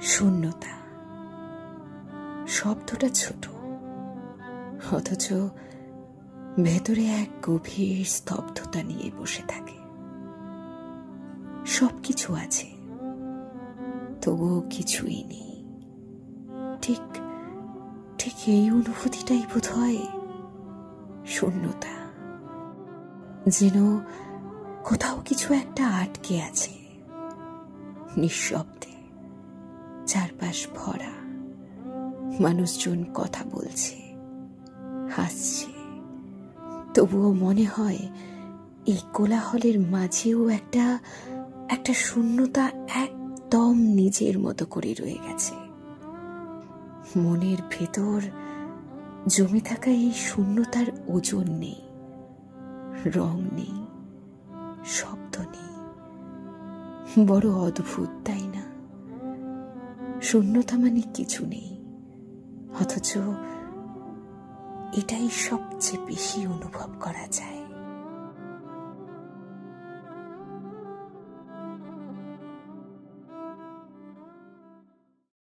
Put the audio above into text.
শূন্যতা। শব্দটা ছোট। অথচ ভেতরে এক গভীর স্তব্ধতা নিয়ে বসে থাকে। সব কিছু আছে। তবুও কিছুই নেই। ঠিক ঠিক এই অনুভূতিটাই বোধ হয় শূন্যতা। যেন কোথাও কিছু একটা আটকে আছে। নিঃশব্দে। চারপাশ ভরা। মানুষজন কথা বলছে, হাসছে। তবুও মনে হয় এই কোলাহলের মাঝেও একটা একটা শূন্যতা একদম নিজের মতো করে রয়ে গেছে। মনের ভেতর জমে থাকা এই শূন্যতার ওজন নেই, রং নেই, শব্দ নেই। বড় অদ্ভুত, তাই শূন্যতা মানে কিছু নেই। অথচ এটাই সবচেয়ে বেশি অনুভব করা যায়।